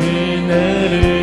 은혜를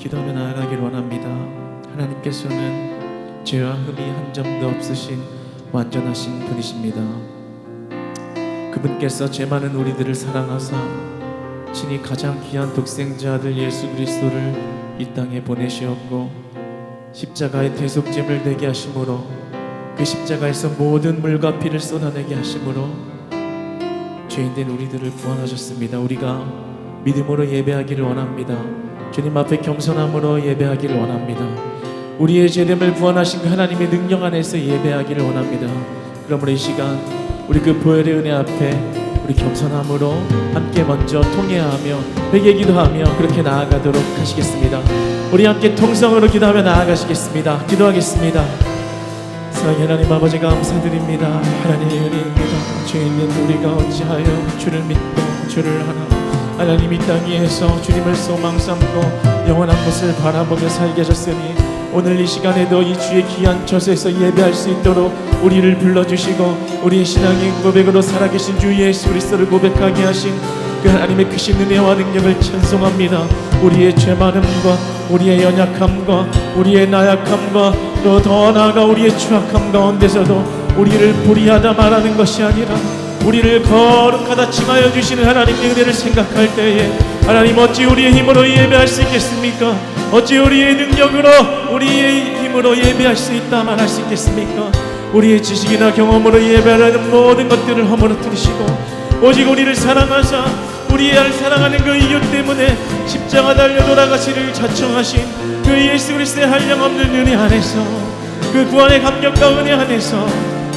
기도하며 나아가길 원합니다. 하나님께서는 죄와 흠이 한 점도 없으신 완전하신 분이십니다. 그분께서 죄 많은 우리들을 사랑하사 친히 가장 귀한 독생자 아들 예수 그리스도를 이 땅에 보내시었고 십자가의 대속죄를 되게 하심으로 그 십자가에서 모든 물과 피를 쏟아내게 하심으로 죄인된 우리들을 구원하셨습니다. 우리가 믿음으로 예배하기를 원합니다. 주님 앞에 겸손함으로 예배하기를 원합니다. 우리의 죄됨을 구원하신 그 하나님의 능력 안에서 예배하기를 원합니다. 그러므로 이 시간 우리 그 보혈의 은혜 앞에 우리 겸손함으로 함께 먼저 통회하며 회개 기도하며 그렇게 나아가도록 하시겠습니다. 우리 함께 통성으로 기도하며 나아가시겠습니다. 기도하겠습니다. 사랑의 하나님 아버지 감사드립니다. 하나님의 은혜입니다. 죄 있는 우리가 어찌하여 주를 믿고 주를 하나 하나님 이땅 위에서 주님을 소망 삼고 영원한 것을 바라보며 살게 하셨으니 오늘 이 시간에도 이 주의 귀한 처소에서 예배할 수 있도록 우리를 불러주시고 우리의 신앙의 고백으로 살아계신 주 예수 그리스도를 고백하게 하신 그 하나님의 크신 은혜와 능력을 찬송합니다. 우리의 죄 많음과 우리의 연약함과 우리의 나약함과 또 더 나아가 우리의 추악함 가운데서도 우리를 불의하다 말하는 것이 아니라 우리를 거룩하다 칭하여 주시는 하나님의 은혜를 생각할 때에 하나님 어찌 우리의 힘으로 예배할 수 있겠습니까? 어찌 우리의 능력으로 우리의 힘으로 예배할 수 있다 말할 수 있겠습니까? 우리의 지식이나 경험으로 예배하는 모든 것들을 허물어뜨리시고 오직 우리를 사랑하사 우리를 사랑하는 그 이유 때문에 십자가 달려 돌아가시를 자청하신 그 예수 그리스도의 한량없는 은혜 안에서 그 구원의 감격과 은혜 안에서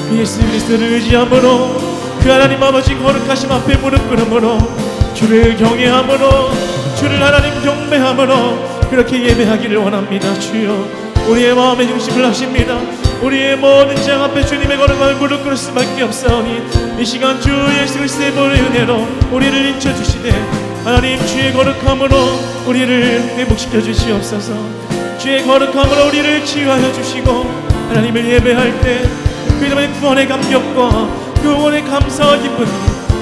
그 예수 그리스도를 의지함으로 그 하나님 아버지 거룩하심 앞에 무릎 꿇음으로 주를 경외함으로 주를 하나님 경배함으로 그렇게 예배하기를 원합니다. 주여 우리의 마음의 중심을 하십니다. 우리의 모든 장 앞에 주님의 거룩함을 무릎 꿇을 수밖에 없사오니 이 시간 주 예수 그리스도의 보혈의 은혜로 우리를 인쳐주시되 하나님 주의 거룩함으로 우리를 회복시켜 주시옵소서. 주의 거룩함으로 우리를 치유하여 주시고 하나님을 예배할 때그 이름의 구원의 감격과 그 구원의 감사와 기쁨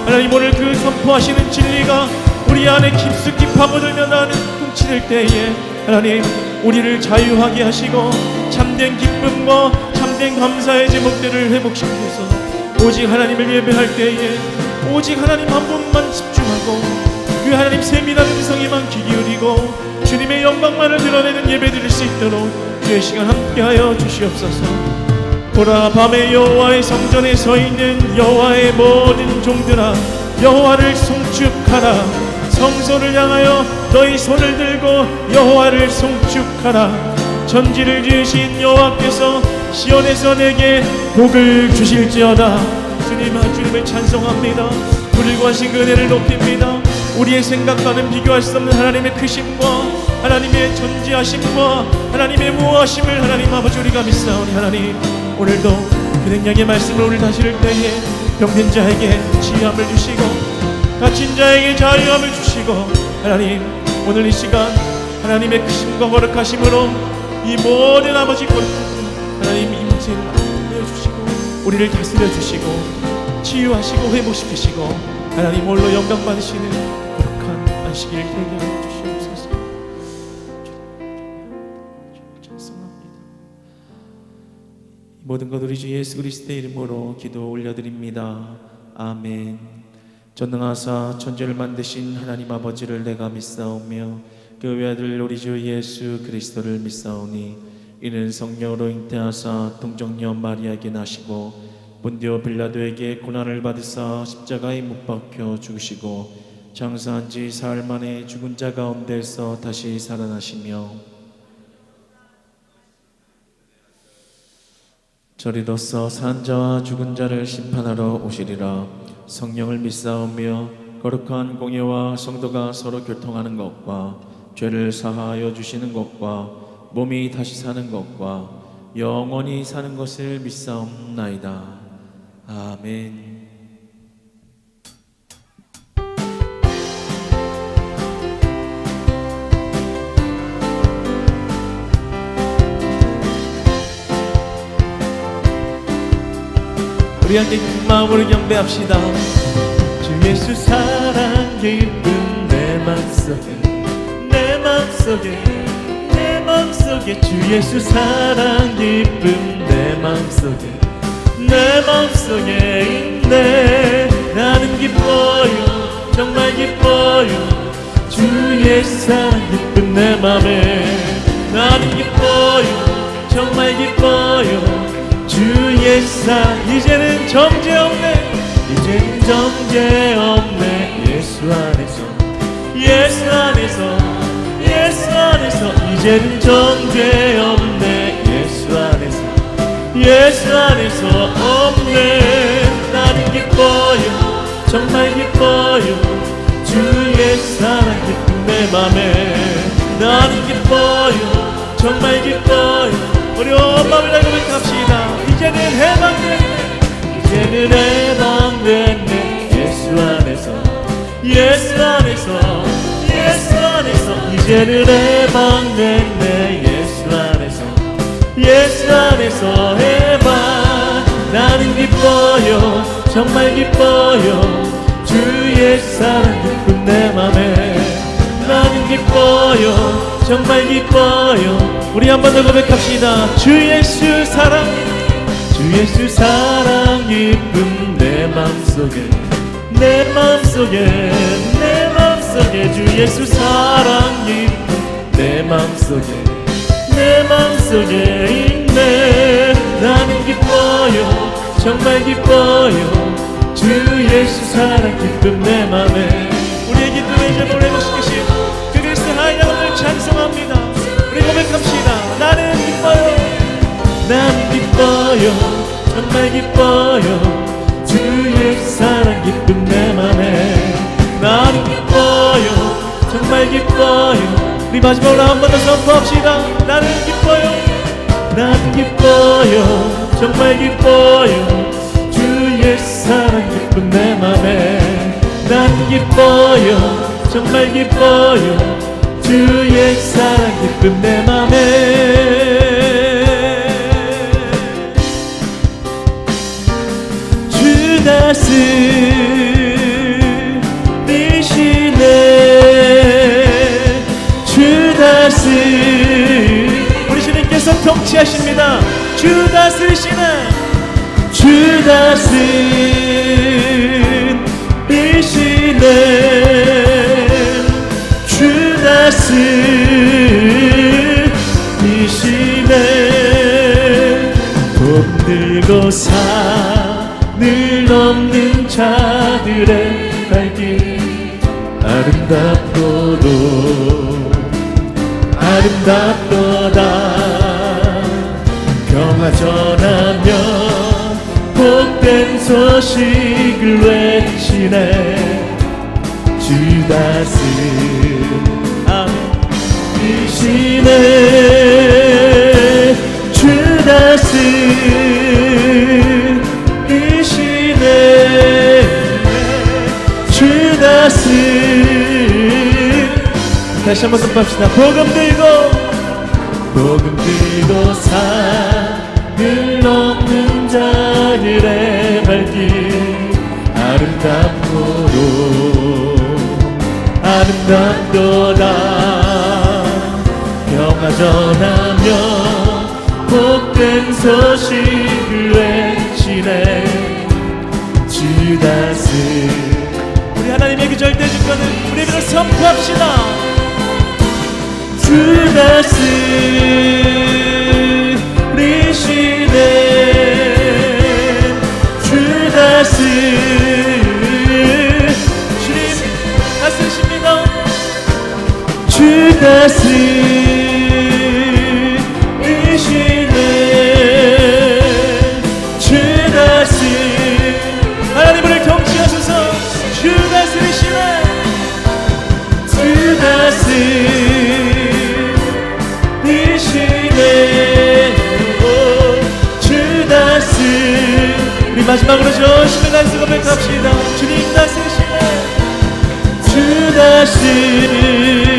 하나님 오늘 그 선포하시는 진리가 우리 안에 깊숙이 파고들며 나는 꿈치를 때에 하나님 우리를 자유하게 하시고 참된 기쁨과 참된 감사의 제목들을 회복시켜서 오직 하나님을 예배할 때에 오직 하나님 한 분만 집중하고 그 하나님 세밀한 음성에만 귀 기울이고 주님의 영광만을 드러내는 예배 드릴 수 있도록 주의 시간 함께하여 주시옵소서 보라 밤에 여호와의 성전에 서 있는 여호와의 모든 종들아 여호와를 송축하라. 성소를 향하여 너희 손을 들고 여호와를 송축하라. 전지를 지으신 여호와께서 시온에서 내게 복을 주실지어다. 주님 아 주님을 찬송합니다. 불구하신 그 은혜를 높입니다. 우리의 생각과는 비교할 수 없는 하나님의 크심과 하나님의 전지하심과 하나님의 무하심을 하나님 아버지 우리가 믿사오니 하나님 오늘도 그 능력의 말씀을 오늘 다시를 때에 병든 자에게 치유함을 주시고 갇힌 자에게 자유함을 주시고 하나님 오늘 이 시간 하나님의 크심과 거룩하심으로 이 모든 아버지 거룩한 하나님 이 문제를 알려 주시고 우리를 다스려 주시고 치유하시고 회복시키시고 하나님 홀로 영광 받으시는 거룩한 안식일 되게 모든 것 우리 주 예수 그리스도의 이름으로 기도 올려드립니다. 아멘. 전능하사 천지를 만드신 하나님 아버지를 내가 믿사오며 그 외아들 우리 주 예수 그리스도를 믿사오니 이는 성령으로 잉태하사 동정녀 마리아에게 나시고 본디오 빌라도에게 고난을 받으사 십자가에 못 박혀 죽으시고 장사한 지 사흘 만에 죽은 자 가운데서 다시 살아나시며 저리로서 산 자와 죽은 자를 심판하러 오시리라. 성령을 믿사오며 거룩한 공예와 성도가 서로 교통하는 것과 죄를 사하여 주시는 것과 몸이 다시 사는 것과 영원히 사는 것을 믿사옵나이다. 아멘 우리 함께 큰 마음으로 경배합시다. 주 예수 사랑 기쁨 내 맘속에 내 맘속에 내 맘속에 주 예수 사랑 기쁨 내 맘속에 내 맘속에 있네. 나는 기뻐요 정말 기뻐요. 주 예수 사랑 기쁨 내 맘에 나는 기뻐요 정말 기뻐요 주 예사 이제는 정죄 없네. 이제는 정죄 없네. 예수 안에서 예수 안에서 예수 안에서. 이제는 정죄 없네. 예수 안에서 예수 안에서 없네. 나는 기뻐요. 정말 기뻐요. 주의 사랑 기쁨 내 맘에. 나는 기뻐요. 정말 기뻐요. 온 마음을 고백합시다 이제는 해방됐네. 이제는 해방됐네. 예수 안에서 예수 안에서 예수 안에서. 이제는 해방됐네. 예수 안에서 예수 안에서 해방. 나는 기뻐요. 정말 기뻐요. 주의 사랑 기쁜 내 맘에 나는 기뻐요. 정말 기뻐요. 우리 한 번 더 고백합시다. 주 예수 사랑 주 예수 사랑 기쁨 내 맘속에 내 맘속에 내 맘속에 주 예수 사랑 기쁨 내 맘속에 내 맘속에 있네. 나는 기뻐요 정말 기뻐요. 주 예수 사랑 기쁨 내 맘에 우리의 기쁨의 회복시키신 그 그리스도 하나님을 찬송합니다. 우리 고백합시다. 나는 기뻐요 난 기뻐요. 정말 기뻐요. 주의 사랑 기쁨 내 맘에. 나는 기뻐요. 정말 기뻐요. 우리 마지막으로 한 번 더 선포합시다. 나는 기뻐요. 난 기뻐요. 정말 기뻐요. 주의 사랑 기쁨 내 맘에. 난 기뻐요. 정말 기뻐요. 주의 사랑 기쁨 내 맘에 주 다스리시네. 주 다스리 우리 주님께서 통치하십니다. 주 다스리시네. 주 다스리시네. 주 다스리시네. 돈 들고 산 을 넘는 자들의 발길 아름답도도 아름답도다. 평화 전하며 복된 소식을 외치네. 주 다스 이시네 주다스. 이 다시 한번 선포합시다. 복음 들고 복음 들고 산을 넘는 자들의 발길 아름답도록 아름답도다. 평화 전하며 복된 소식을 외치네. 주 다스 하나님의 그 절대 주권을 우리 믿어 선포합시다. 주 다스리시네 주 다스 주님 다스리십니다. 주 다스리 마지막으로 저 신을 단수가 백합시다. 주님 다스리시네 주 다스리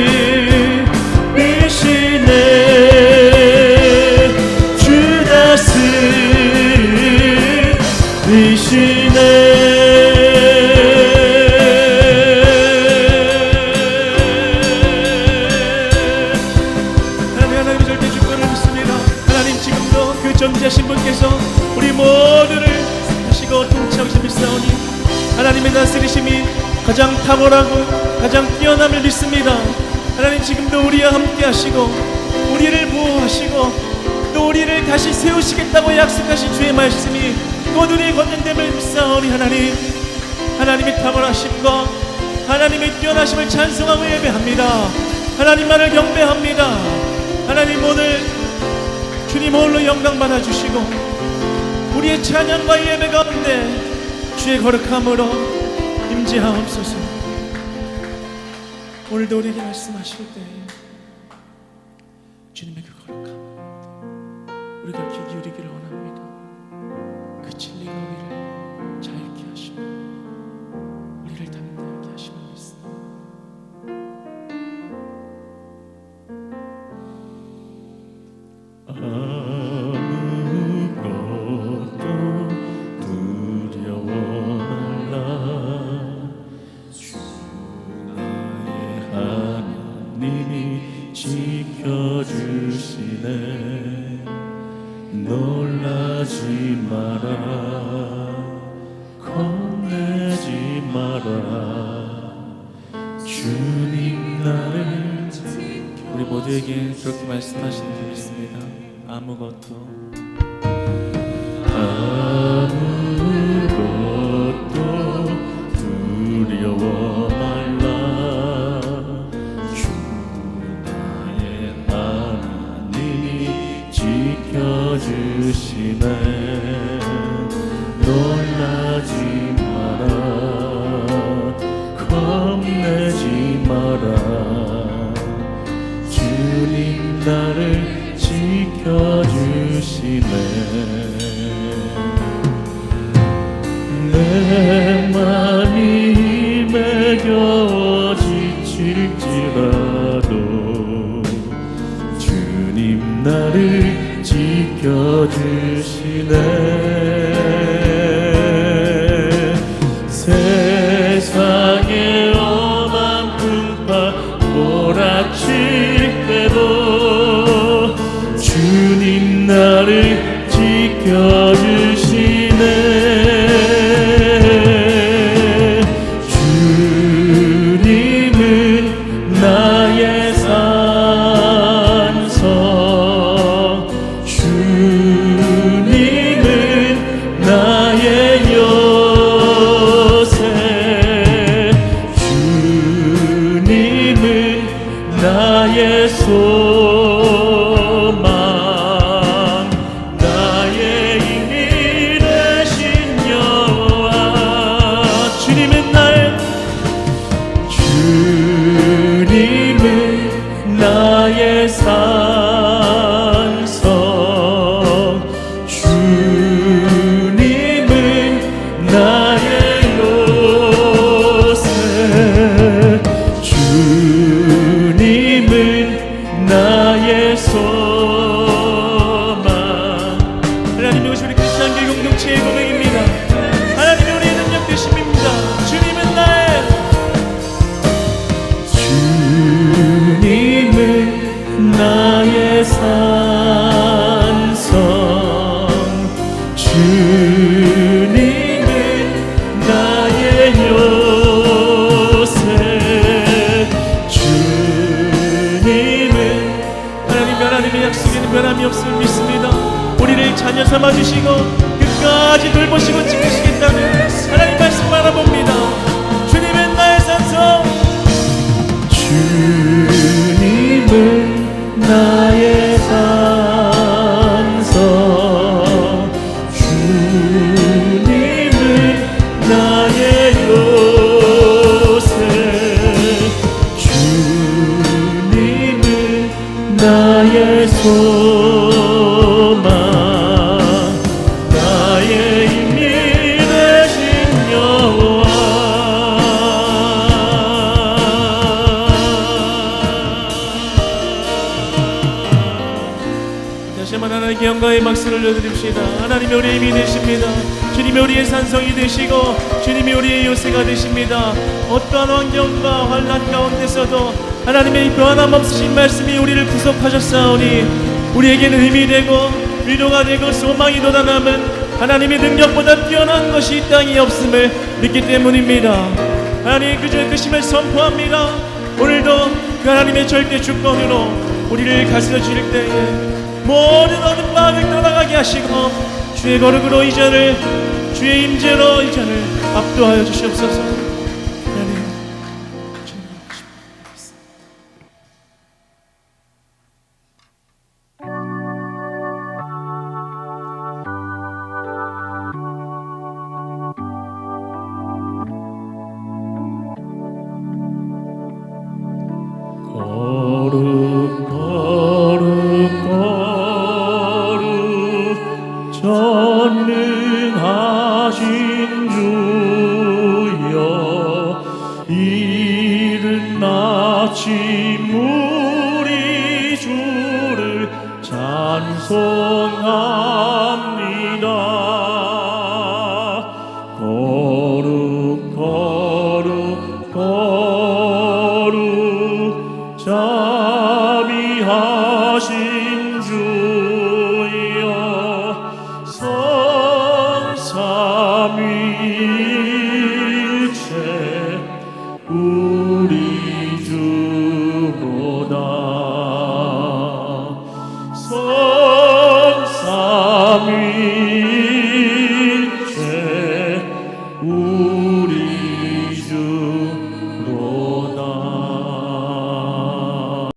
말씀이 곧 우리의 권능됨을 믿사오니 하나님 하나님의 탁월하심과 하나님의 뛰어나심을 찬송하고 예배합니다. 하나님만을 경배합니다. 하나님 오늘 주님 홀로 영광 받아주시고 우리의 찬양과 예배 가운데 주의 거룩함으로 임재하옵소서. 오늘도 우리에게 말씀하실 때 주님의 그 거룩함 우리가 귀 기울이기 그렇게 말씀하시는 줄 믿습니다. 아무것도 아 내 세상 You. 하나님이 우리의 힘이 되십니다. 주님이 우리의 산성이 되시고 주님이 우리의 요새가 되십니다. 어떠한 환경과 환란 가운데서도 하나님의 이 변함없으신 말씀이 우리를 구속하셨사오니 우리에게는 힘이 되고 위로가 되고 소망이 돋아남은 하나님의 능력보다 뛰어난 것이 이 땅에 없음을 믿기 때문입니다. 하나님 그저 그심을 선포합니다. 오늘도 그 하나님의 절대 주권으로 우리를 가르쳐 주실 때에 모든 어둠 마음을 떠나가게 하시고 주의 거룩으로 이전을 주의 임재로 이전을 압도하여 주시옵소서